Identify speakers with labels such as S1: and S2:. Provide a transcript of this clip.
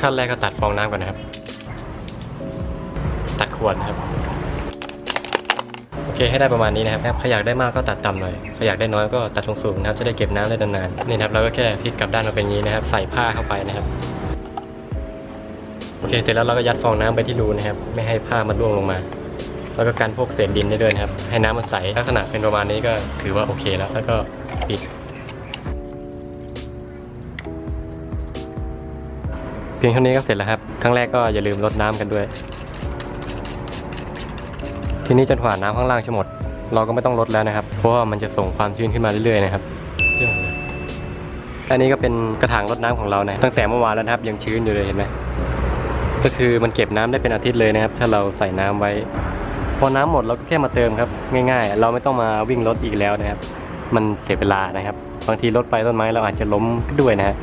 S1: ขั้นแรกก็ตัดฟองน้ำก่อนนะครับ ตัดขวดนะครับโอเคให้ได้ประมาณนี้นะครับถ้าอยากได้มากก็ตัดต่ำหน่อยถ้าอยากได้น้อยก็ตัดสูงๆนะครับจะได้เก็บน้ำได้นานๆนี่นะครับเราก็แค่พลิกกลับด้านมาเป็นอย่างนี้นะครับ ใส่ผ้าเข้าไปนะครับโอเคเสร็จแล้วเราก็ยัดฟองน้ำไปที่รูนะครับ ไม่ให้ผ้ามันร่วงลงมา แล้วก็การพวกเศษดินได้ด้วยนะครับ ให้น้ำมันใสลักษณะเป็นประมาณนี้ก็ถือว่าโอเคแล้ว แล้วก็ปิด เพียงเท่านี้ก็เสร็จแล้วครับ ครั้งแรกก็อย่าลืมรดน้ำกันด้วย ทีนี้จนกว่าน้ำข้างล่างจะหมด เราก็ไม่ต้องลดแล้วนะครับ เพราะว่ามันจะส่งความชื้นขึ้นมาเรื่อยๆนะครับอันนี้ก็เป็นกระถางรดน้ำของเรานะ ตั้งแต่เมื่อวานแล้วนะครับ ยังชื้นอยู่เลยเห็นไหมก็คือมันเก็บน้ำได้เป็นอาทิตย์เลยนะครับ ถ้าเราใส่น้ำไว้ พอน้ำหมดเราก็แค่มาเติมครับ ง่าย ๆ เราไม่ต้องมาวิ่งรถอีกแล้วนะครับ มันเสียเวลานะครับ บางทีรถไปต้นไม้เราอาจจะล้มด้วยนะฮะ